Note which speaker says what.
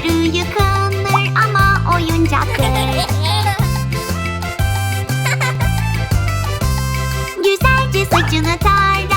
Speaker 1: Motoru yıkanır ama oyuncaktır. Güzelce saçını tar